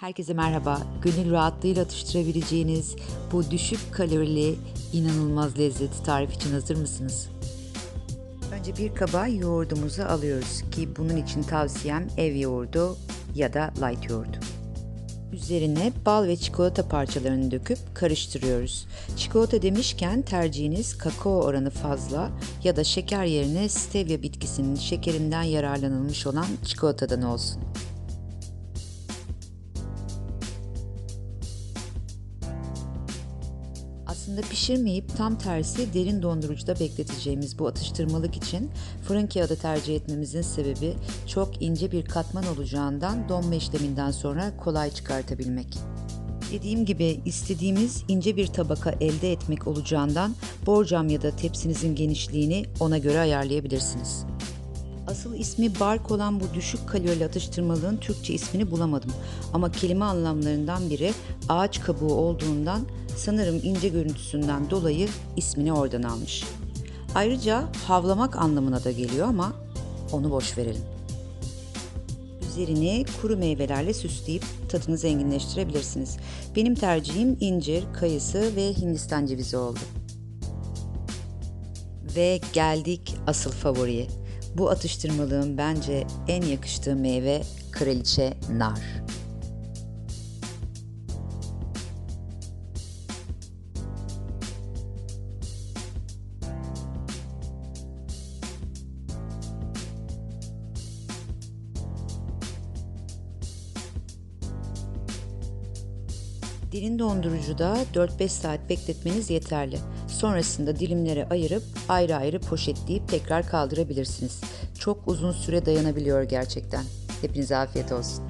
Herkese merhaba. Gönül rahatlığıyla atıştırabileceğiniz bu düşük kalorili inanılmaz lezzeti tarif için hazır mısınız? Önce bir kaba yoğurdumuzu alıyoruz ki bunun için tavsiyem ev yoğurdu ya da light yoğurdu. Üzerine bal ve çikolata parçalarını döküp karıştırıyoruz. Çikolata demişken tercihiniz kakao oranı fazla ya da şeker yerine stevia bitkisinin şekerinden yararlanılmış olan çikolatadan olsun. Aslında pişirmeyip tam tersi derin dondurucuda bekleteceğimiz bu atıştırmalık için fırın kağıdı tercih etmemizin sebebi çok ince bir katman olacağından donma işleminden sonra kolay çıkartabilmek. Dediğim gibi istediğimiz ince bir tabaka elde etmek olacağından borcam ya da tepsinizin genişliğini ona göre ayarlayabilirsiniz. Asıl ismi bark olan bu düşük kalorili atıştırmalığın Türkçe ismini bulamadım. Ama kelime anlamlarından biri ağaç kabuğu olduğundan sanırım ince görüntüsünden dolayı ismini oradan almış. Ayrıca havlamak anlamına da geliyor ama onu boş verelim. Üzerini kuru meyvelerle süsleyip tadını zenginleştirebilirsiniz. Benim tercihim incir, kayısı ve hindistan cevizi oldu. Ve geldik asıl favoriye. Bu atıştırmalığın bence en yakıştığı meyve kraliçe nar. Derin dondurucuda 4-5 saat bekletmeniz yeterli. Sonrasında dilimlere ayırıp ayrı ayrı poşetleyip tekrar kaldırabilirsiniz. Çok uzun süre dayanabiliyor gerçekten. Hepinize afiyet olsun.